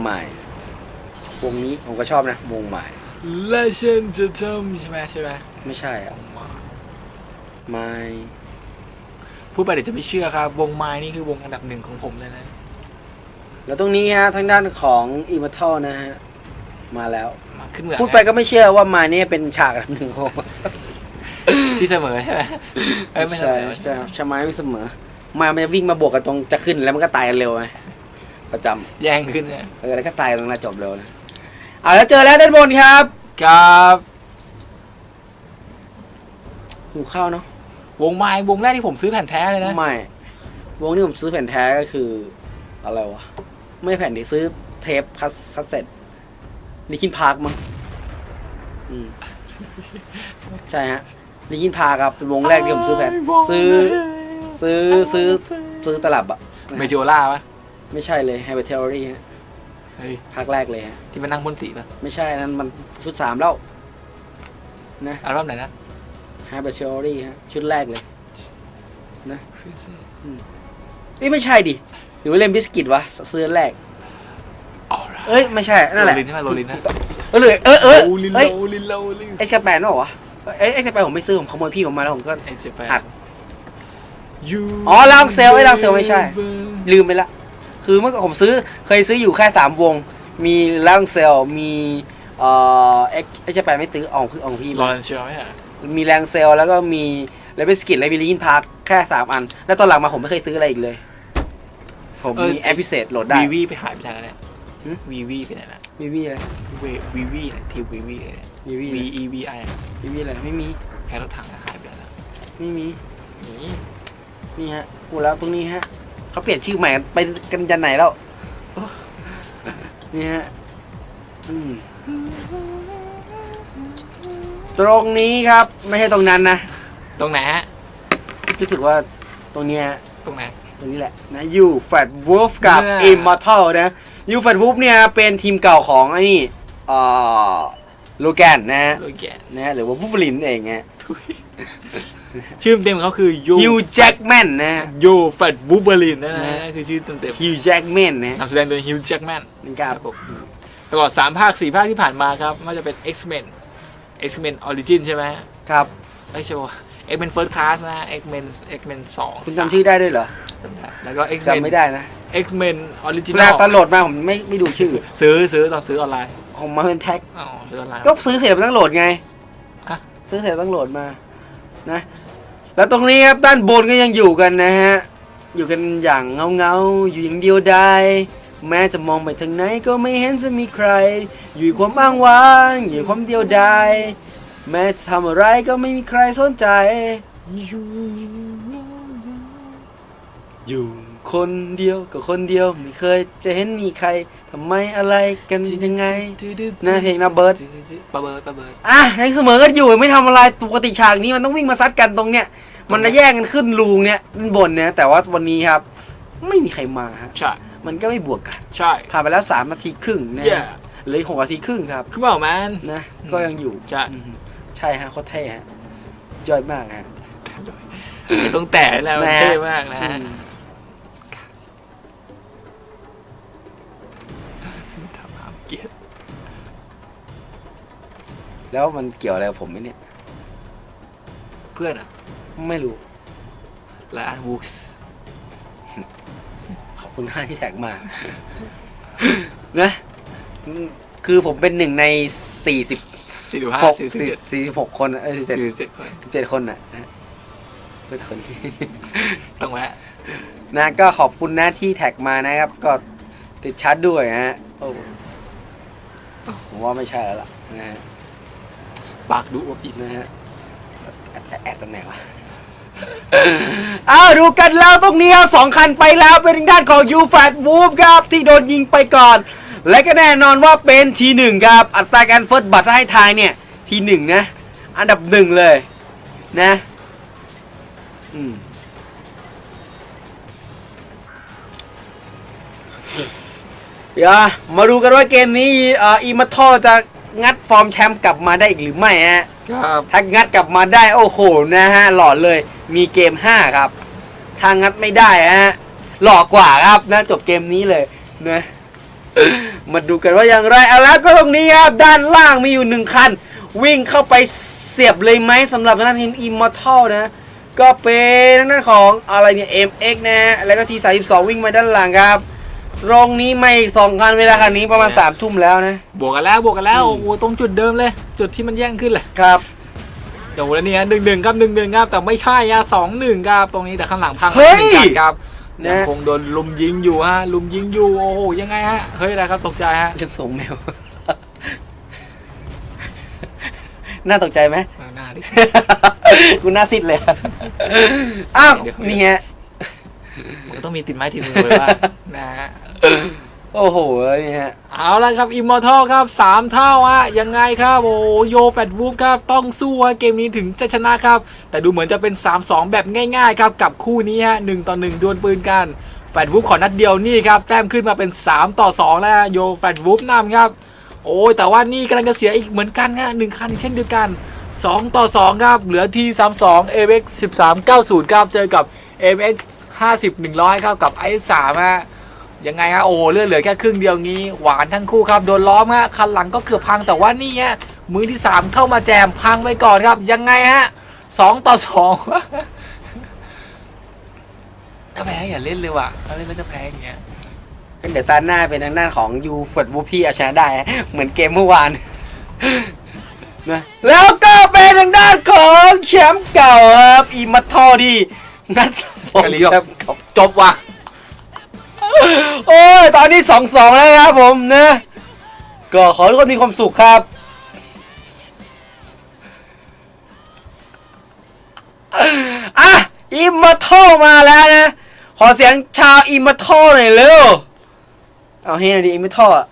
ใหม่วงนี้ผมก็ชอบนะ วงใหม่และฉันจะทำใช่ไหมใช่ไหมไม่ใช่อะไม่พูดไปเดี๋ยวจะไม่เชื่อครับ วงไม้นี่คือวงอันดับหนึ่งของผมเลยนะ แล้วตรงนี้ฮะทางด้านของอีมาทอนะฮะ มาแล้ว มาขึ้นเหมืองพูดไปก็ไม่เชื่อว่ามาเนี่ยเป็นฉากอันดับหนึ่งของผมที่เสมอใช่ไหมเอ้ยไม่เสใช่มอใช่ครับชะไม้ไม่เสมอมามันจะวิ่งมาบวกกันตรงจะขึ้นแล้วมันก็ตายกันเร็วไง ประจำแย่งขึ้นเนี่ยเออแล้วก็ตายตรงนั้นจบเร็วนะเอาแล้วเจอแล้วด้านบนครับครับหูข้าวเนาะวงไม้วงแรกที่ผมซื้อแผ่นแท้เลยนะไม่วงที่ผมซื้อแผ่นแท้ก็คืออะไรวะไม่แผ่นดิซื้อเทปคัสคัสเซ็ตลิคินพาร์คมั้งอืมใช่ฮะลิคินพาร์คครับเป็นวงแรกที่ผมซื้อแผ่นซื้อซื้อซื้อซื้อตลับอะ เมทิโอล่าปะ ไม่ใช่เลย h y p e r t h e o r y ฮะเฮ้ยภาคแรกเลยฮะที่มันนั่งบนสีปะไม่ใช่นั้นมันชุดสามแล้วนะอัลบั้มไหนนะ h y p e r t h e o r y ฮะชุดแรกเลยเอ้ยไม่ใช่ดิหรือว่าเลมบิสกิตวะซื้ออันแรกอ๋อเหรอเอ้ยไม่ใช่นั่นแหละโรลินใช่ไหมโรลินนะถูกต้องเออเลยเออเออโรลินเอ้ยโรลินโรลินเอ็กซ์แปนเหรอวะเอ้ยเอ็กซ์แปนผมไม่ซื้อผมขโมยพี่ผมมาแล้วผมก็ไอ้เจ็บไปอัดยูอ๋อลางเซลล์ไอ้ลางเซลล์ไม่ใช่ ลืมไปละ คือเมื่อก่อนผมซื้อเคยซื้ออยู่แค่สามวง มีล่างเซลล์มีเอ่อเอ็กเอ็กซ์แปนไม่ซื้อเอาคือเอาของพี่รอมาเรนเชียวไหมอะมีแรงเซลล์แล้วก็มีเลเวสกิตและมีลินพาร์คแค่สามอัน แล้วตอนหลังมาผมไม่เคยซื้ออะไรอีกเลย ผมมีแอปพิเศษโหลดได้ วีวีไปหายไปไหนแล้วเนี่ยหึวีวีไปไหนละวีวีอะไรเววีวีเนี่ยทีวีวีเลยวีวี V E V I วีวีอะไรไม่มีแค่รถถังอะหายไปแล้วไม่มีนี่นี่ฮะกูแล้วตรงนี้ฮะ เขาเปลี่ยนชื่อใหม่ไปกันยันไหนแล้วนี่ฮะอืมตรงนี้ครับ ไม่ใช่ตรงนั้นนะ ตรงไหนฮะ รู้สึกว่าตรงเนี้ยตรงไหน ตรงนี้แหละนะยูแฟตวูฟกับเนี่ยอิมมอร์ทัลนะยูแฟตวูฟเนี่ยเป็นทีมเก่าของไอ้นี่เอ่อโลแกนนะฮะโอเคนะฮะหรือว่าวูฟลินเองฮะ ชื่อเต็มของเขาคือโยฮิวแจ็กแมนนะฮะโยแฟตวูเบอรินนั่นนะนะคือชื่อเต็มเต็มฮิวแจ็กแมนนะฮะนำแสดงโดยฮิวแจ็คแมนนี่ครับผมตลอด3ภาค4ภาคที่ผ่านมาครับไม่ว่าจะเป็น X-Men X-Men Origin ใช่ไหมครับไม่ใช่ว่า X-Men First Class นะ X-Men X-Men 2คุณจำชื่อได้ด้วยเหรอจำได้แล้วก็จำ X-Men ไม่ได้นะ X-Men เว Original ลาตอนโหลดมาผมไม่ไม่ดูชื่อ ซื้อซื้อตอนซื้อออนไลน์ของมาเป็นแท็กอ๋อซื้อออนไลน์ก็ซื้อเสร็จมันต้องโหลดไงฮะซื้อเสร็จต้องโหลดมา นะแล้วตรงนี้ครับด้านบนก็ยังอยู่กันนะฮะอยู่กันอย่างเงาเงาอยู่อย่างเดียวดายแม้จะมองไปทางไหนก็ไม่เห็นจะมีใคร อยู่ความอ้างว้างอยู่ความเดียวดายแม้ทำอะไรก็ไม่มีใครสนใจอยู่ คนเดียวกับคนเดียวไม่เคยจะเห็นมีใครทำไมอะไรกันยังไงนะเพลงนะเบิร์ดปะเบิร์ดปะเบิร์ดอะยังเสมอกันอยู่ไม่ทำอะไรปกติฉากนี้มันต้องวิ่งมาซัดกันตรงเนี้ยมันจะแย่งกันขึ้นลูงเนี้ยด้านบนเนี่ยแต่ว่าวันนี้ครับ ไม่มีใครมาฮะใช่มันก็ไม่บวกกันใช่ผ่านไปแล้วสามนาทีครึ่งนะเย้เหลืออีกหกนาทีครึ่งครับคือเปล่าแมนนะก็ยังอยู่ใช่อืมใช่ฮะโคตรเท่ฮะยอดมากฮะไม่ต้องแต่แล้วนะฮะเท่มากนะอืฮะ ทำความเกลียดแล้วมันเกี่ยวอะไรกับผมไหมเนี่ย เพื่อนอะไม่รู้และอันวูส์ขอบคุณท่านที่แท็กมา นะอืมคือผมเป็นหนึ่งในสี่สิบสี่สิบห้าหกสี่สิบเจ็ดสี่สิบหกคนเอ้ยสิบสี่เจ็ดสิบเจ็ดคนสิบเจ็ดคนน่ะนะเพื่อนคนนี้ต้องแวะนะก็ขอบคุณนะที่แท็กมานะครับ ก็ ติดชัดด้วยฮะโอ้ผมว่าไม่ใช่แล้วล่ะนะฮะปากดุอวบอิ่มนะฮะแอดแอดตรงไหนวะอ้าวดูกันแล้วตรงนี้สองคันไปแล้วเป็นทางด้านของยูแฟตวูฟครับที่โดนยิงไปก่อน และก็แน่นอนว่าเป็นทีหนึ่งครับ อัตราการเฟิร์สบัตให้ทายเนี่ยทีหนึ่งนะ อันดับหนึ่งเลยนะ อืม ดี๋ยวมาดูกันว่าเกมนี้เอ่ออีมาทอจะงัดฟอร์มแชมป์กลับมาได้อีกหรือไม่ฮะครับถ้างัดกลับมาได้โอ้โหนะฮะหล่อเลยมีเกม 5 ครับ ถ้างัดไม่ได้ฮะหล่อกว่าครับนะจบเกมนี้เลยนะมาดูกันว่าอย่างไรเอาแล้วก็ตรงนี้ครับด้านล่างมีอยู่หนึ่งคัน วิ่งเข้าไปเสียบเลยไหมสำหรับทางด้านทีม Immortal นะ ก็เป็นทางด้านของอะไรเนี่ย MX นะ แล้วก็ที32วิ่งมาด้านหลังครับ ตรงนี้ไม่อีกสองคันเวลาคันนี้ประมาณ3ามทุ่มแล้วนะ บวกกันแล้วบวกกันแล้วอืมโอ้โหตรงจุดเดิมเลย จุดที่มันแย่งขึ้นเลยครับโอ้โหแล้วเนี่ยหนึ่งหนึ่งครับหนึ่งหนึ่งครับแต่ไม่ใช่อะสองหนึ่งครับตรงนี้แต่ข้างหลังพังเฮ้ยหมือนกันครับนะยังคงโดนลุมยิงอยู่ฮะลุมยิงอยู่โอ้โหยังไงฮะเฮ้ยอะไรครับตกใจฮะเล่มส่งแมวน่าตกใจไหมอ่าหน้าดิกูหน่าซิดเลยอ้าวเดี๋ยวนี่ฮะมันก็ต้องมีติดไม้ติดมือไว้ว่านะฮะ โอ้โหนี่ฮะ เอาละครับอิมมอร์ทัลครับสามเท่าฮะยังไงครับโอ้โยแฟตวูฟครับต้องสู้ฮะเกมนี้ถึงจะชนะครับ แต่ดูเหมือนจะเป็น 3-2 แบบง่ายๆครับกับคู่นี้ฮะหนึ่งต่อหนึ่งดวลปืนกัน แฟตวูฟขอนัดเดียวนี่ครับแต้มขึ้นมาเป็น 3 ต่อ2แล้วโยแฟตวูฟนำครับ โอ้ยแต่ว่านี่กำลังจะเสียอีกเหมือนกันฮะหนึ่งคันเช่นเดียวกัน 2 ต่อ 2 ครับ เหลือที32 AX 1390 ครับเจอกับ MX 50 100 ครับกับไอ้3ฮะ ยังไงฮะโอ้เลือดเหลือแค่ครึ่งเดียวงี้หวานทั้งคู่ครับโดนล้อมฮะคันหลังก็เกือบพังแต่ว่านี่ฮะมือที่ 3 เข้ามาแจมพังไปก่อนครับ ยังไงฮะ2ต่อ2ถ้าแพ้อย่าเล่นเลยว่ะถ้าเล่นแล้วจะแพ้อย่างเงี้ยก็เดี๋ยวตาหน้าเป็นทางด้านของยูเฟิร์ดวูฟที่เอาชนะได้ฮะเหมือนเกมเมื่อวานนะแล้วก็เป็นทางด้านของแชมป์เก่าครับอีมัตทอดีนัดผมกะลีแชบอกมป์เก่าจบว่ะ โอ้ยตอนนี้สองสองแล้วครับผมนะ ก็ขอทุกคนมีความสุขครับอะอิมมัทโทมาแล้วนะ ขอเสียงชาวอิมมัทโทหน่อยเร็ว เอาให้หน่อยดิอิมมัทโทอะ